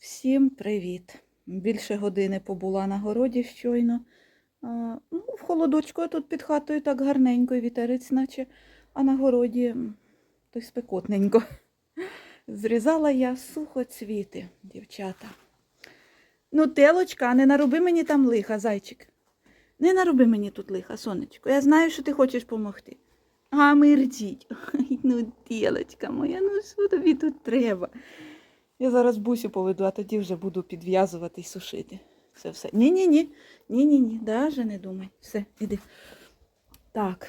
Всім привіт! Більше години побула на городі щойно. А, ну, в холодочку а тут під хатою так гарненько, вітерець наче, а на городі то й спекотненько. Зрізала я сухоцвіти, дівчата. Ну, телочка, не нароби мені там лиха, зайчик. Не нароби мені тут лиха, сонечко. Я знаю, що ти хочеш допомогти. А мердіть. Ну, телочка моя, ну що тобі тут треба? Я зараз бусю поведу, а тоді вже буду підв'язувати і сушити. Все, все. Ні-ні-ні. Ні-ні-ні. Даже не думай. Все, іди. Так.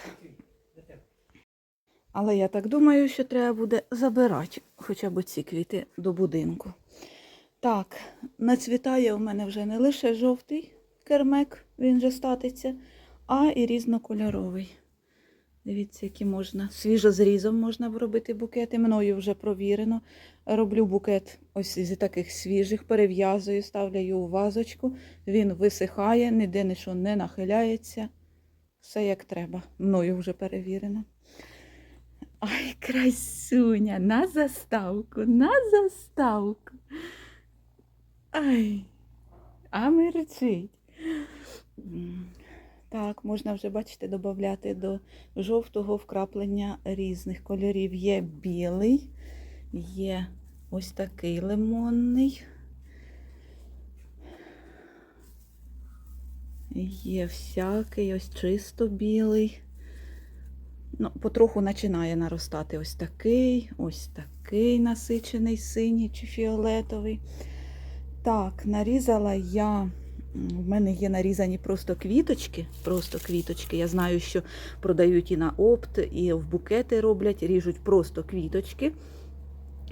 Але я так думаю, що треба буде забирати хоча б ці квіти до будинку. Так, нацвітає у мене вже не лише жовтий кермек, він же статиться, а і різнокольоровий. Дивіться, які можна. Свіжозрізом можна робити букети. Мною вже провірено. Роблю букет ось зі таких свіжих, перев'язую, ставлю у вазочку. Він висихає, ніде нічого не нахиляється. Все як треба. Мною вже перевірено. Ай, красуня, на заставку, на заставку. Ай, а мерчить. Так, можна вже, бачите, додати до жовтого вкраплення різних кольорів. Є білий, є ось такий лимонний. Є всякий, ось чисто білий. Ну, потроху починає наростати ось такий, ось такий насичений синій чи фіолетовий. Так, нарізала я. В мене є нарізані просто квіточки. Просто квіточки. Я знаю, що продають і на опт, і в букети роблять, ріжуть просто квіточки,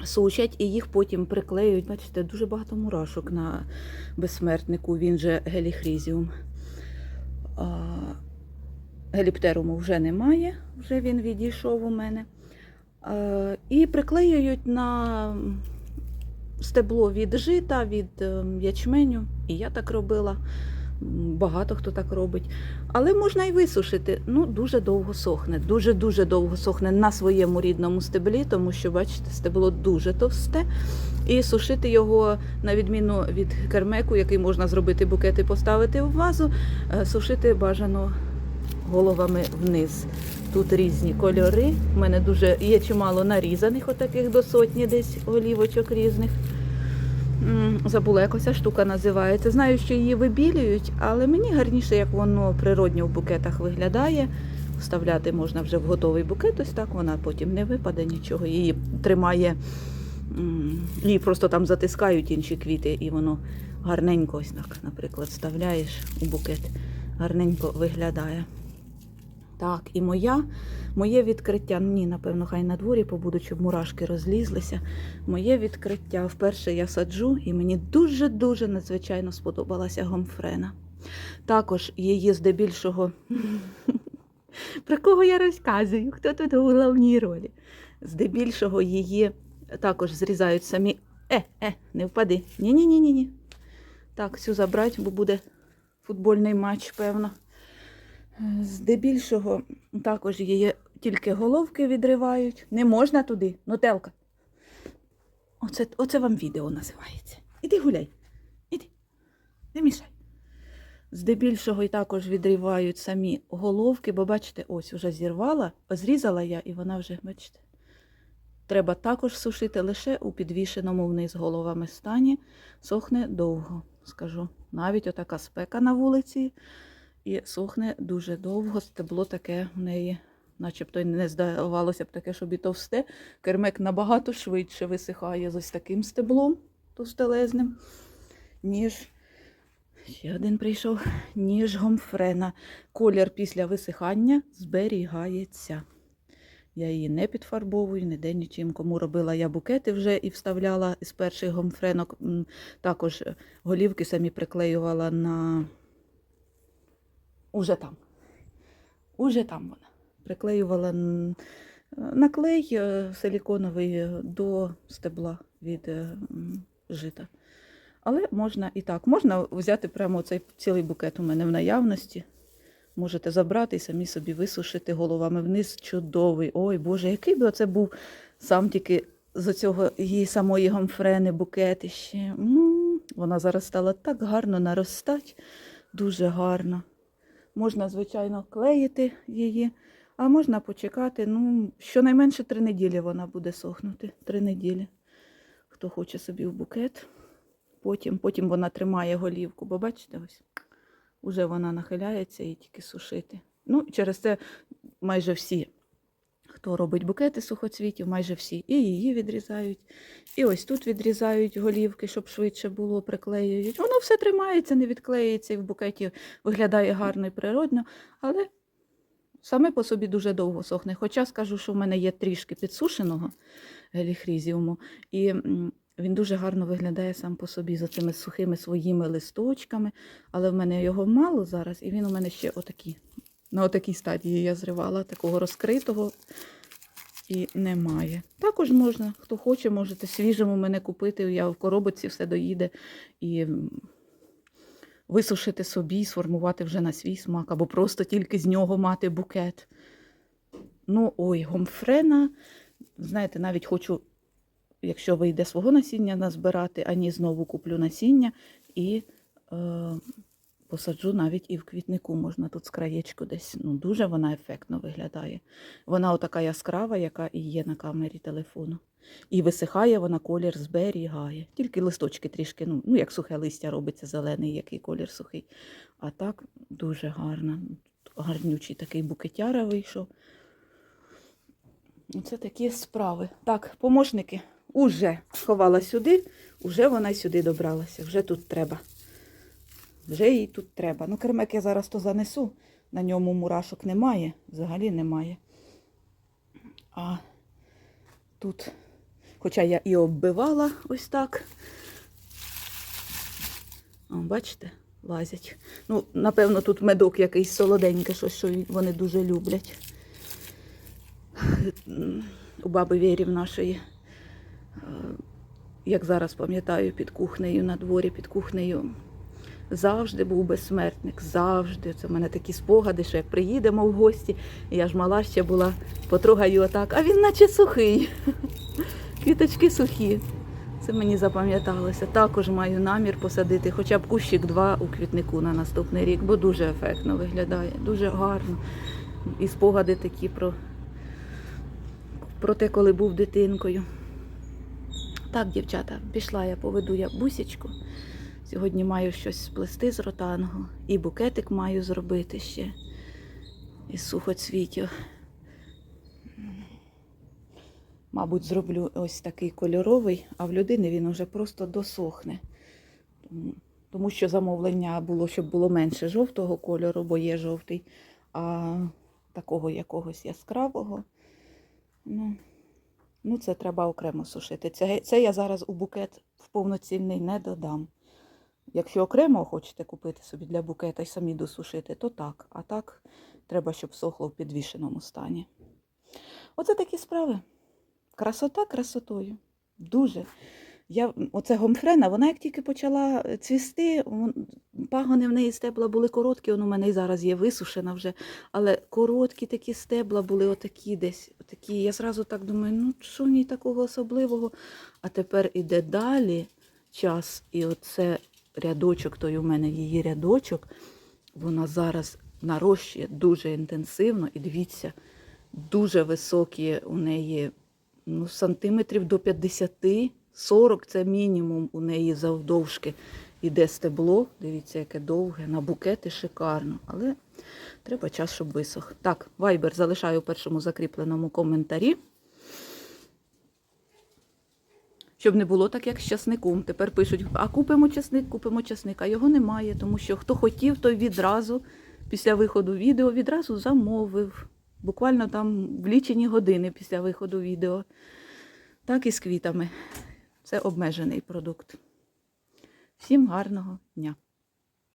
сушать і їх потім приклеюють. Бачите, дуже багато мурашок на безсмертнику, він же геліхрізіум. Геліптеруму вже немає, вже він відійшов у мене. І приклеюють на стебло від жита, від е, ячменю. І я так робила. Багато хто так робить. Але можна і висушити. Ну, дуже довго сохне. Дуже-дуже довго сохне на своєму рідному стеблі, тому що, бачите, стебло дуже товсте. І сушити його, на відміну від кермеку, який можна зробити букет і поставити в вазу, е, сушити бажано головами вниз. Тут різні кольори. У мене дуже є чимало нарізаних, отаких до сотні десь голівочок різних. Забула, як оця штука називається. Знаю, що її вибілюють, але мені гарніше, як воно природньо в букетах виглядає. Вставляти можна вже в готовий букет, ось так вона потім не випаде нічого. Її тримає, її просто там затискають інші квіти, і воно гарненько, ось так, наприклад, вставляєш у букет, гарненько виглядає. Так, і моя, моє відкриття, ні, напевно, хай на дворі побудуть, щоб мурашки розлізлися. Моє відкриття вперше я саджу, і мені дуже-дуже надзвичайно сподобалася гомфрена. Також її здебільшого. Про кого я розказую? Хто тут у головній ролі? Здебільшого її також зрізають самі. Е, е, не впади. Ні-ні-ні. ні Так, цю забрати, бо буде футбольний матч, певно. Здебільшого також її тільки головки відривають. Не можна туди, нотелка. Оце, оце вам відео називається. Іди гуляй. Іди. Не мішай. Здебільшого і також відривають самі головки, бо бачите, ось вже зірвала, зрізала я, і вона вже, бачите. Треба також сушити лише у підвішеному вниз головами стані. Сохне довго, скажу. Навіть отака спека на вулиці. І сохне дуже довго. Стебло таке в неї, начебто не здавалося б таке, щоб і товсте. Кермек набагато швидше висихає з ось таким стеблом товстелезним, ніж ще один прийшов, ніж гомфрена. Колір після висихання зберігається. Я її не підфарбовую, ніде нічим. Кому робила я букети вже і вставляла з перших гомфренок. Також голівки самі приклеювала на Уже там. Уже там вона. Приклеювала н- на е, силіконовий до стебла від е, жита. Але можна і так. Можна взяти прямо цей цілий букет у мене в наявності. Можете забрати і самі собі висушити головами вниз. Чудовий. Ой, Боже, який би це був сам тільки з цього її самої гомфрени букет іще. М, Вона зараз стала так гарно наростати, дуже гарно. Можна, звичайно, клеїти її, а можна почекати. Ну, щонайменше три неділі вона буде сохнути. Три неділі. Хто хоче собі в букет. Потім, потім вона тримає голівку, бо бачите, ось уже вона нахиляється і тільки сушити. Ну, через це майже всі, хто робить букети сухоцвітів, майже всі і її відрізають, і ось тут відрізають голівки, щоб швидше було, приклеюють. Воно все тримається, не відклеюється і в букеті виглядає гарно і природно, але саме по собі дуже довго сохне. Хоча скажу, що в мене є трішки підсушеного геліхрізіуму, і він дуже гарно виглядає сам по собі за цими сухими своїми листочками, але в мене його мало зараз, і він у мене ще отакий. На отакій стадії я зривала, такого розкритого і немає. Також можна, хто хоче, можете свіжим у мене купити. Я в коробочці все доїде і висушити собі, сформувати вже на свій смак, або просто тільки з нього мати букет. Ну, ой, гомфрена. Знаєте, навіть хочу, якщо вийде свого насіння назбирати, ані знову куплю насіння і е, посаджу навіть і в квітнику. Можна тут з краєчку десь. Ну, дуже вона ефектно виглядає. Вона отака яскрава, яка і є на камері телефону. І висихає вона колір зберігає. Тільки листочки трішки, ну, ну як сухе листя робиться, зелений, який колір сухий. А так дуже гарно. Гарнючий такий букетяра вийшов. Оце такі справи. Так, помощники уже сховала сюди, уже вона сюди добралася, вже тут треба. Вже їй тут треба. Ну, кермек я зараз то занесу, на ньому мурашок немає, взагалі немає. А тут, хоча я і оббивала ось так. О, бачите, лазять. Ну, напевно, тут медок якийсь солоденький, щось, що вони дуже люблять у баби Вєрів нашої, е, як зараз пам'ятаю, під кухнею, на дворі під кухнею. Завжди був безсмертник, завжди. Це в мене такі спогади, що як приїдемо в гості, я ж мала ще була, потрогаю отак, а він наче сухий. Квіточки сухі. Це мені запам'яталося. Також маю намір посадити хоча б кущик два у квітнику на наступний рік, бо дуже ефектно виглядає, дуже гарно. І спогади такі про про те, коли був дитинкою. Так, дівчата, пішла я, поведу я бусічку. Сьогодні маю щось сплести з ротангу. І букетик маю зробити ще із сухоцвітів. Мабуть, зроблю ось такий кольоровий, а в людини він уже просто досохне. Тому- що замовлення було, щоб було менше жовтого кольору, бо є жовтий, а такого якогось яскравого. Ну, ну це треба окремо сушити. Це, це я зараз у букет в повноцінний не додам. Якщо окремо хочете купити собі для букета і самі досушити, то так. А так треба, щоб сохло в підвішеному стані. Оце такі справи. Красота красотою. Дуже. Я, оце гомфрена, вона як тільки почала е, цвісти, пагони в неї стебла були короткі, он у мене і зараз є висушена вже, але короткі такі стебла були отакі десь. Отакі. Я зразу так думаю, ну що в ній такого особливого? А тепер іде далі час, і оце рядочок, той у мене її рядочок, вона зараз нарощує дуже інтенсивно. І дивіться, дуже високі у неї ну, сантиметрів до 50, 40 це мінімум у неї завдовжки. Іде стебло, дивіться, яке довге, на букети шикарно, але треба час, щоб висох. Так, вайбер залишаю у першому закріпленому коментарі. Щоб не було так, як з часником. Тепер пишуть, а купимо часник, купимо часник, а його немає, тому що хто хотів, той відразу, після виходу відео, відразу замовив. Буквально там в лічені години після виходу відео. Так і з квітами. Це обмежений продукт. Всім гарного дня!